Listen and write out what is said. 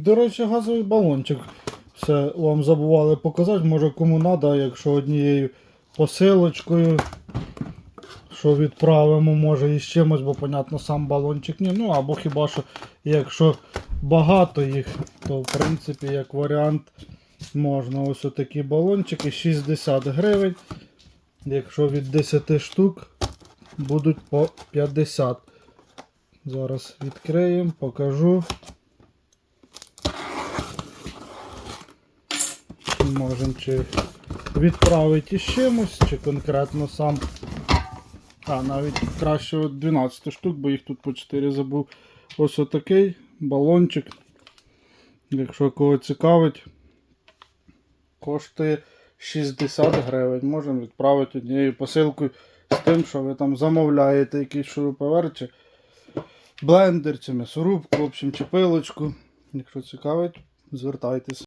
До речі, газовий балончик. Все вам забували показати, може кому треба, якщо однією посилочкою. Що відправимо, може і з чимось, бо, понятно, сам балончик ні. Ну або хіба що, якщо багато їх, то в принципі як варіант можна ось отакі балончики 60 гривень. Якщо від 10 штук будуть по 50. Зараз відкриємо, покажу. Можемо чи відправити із чимось, чи конкретно сам. А, навіть краще 12 штук, бо їх тут по 4 забув. Ось отакий балончик. Якщо кого цікавить, коштує 60 гривень. Можемо відправити однією посилкою з тим, що ви там замовляєте якийсь шуруповерт, чи блендер, чи м'ясорубку, в общем, чи пилочку. Якщо цікавить, звертайтеся.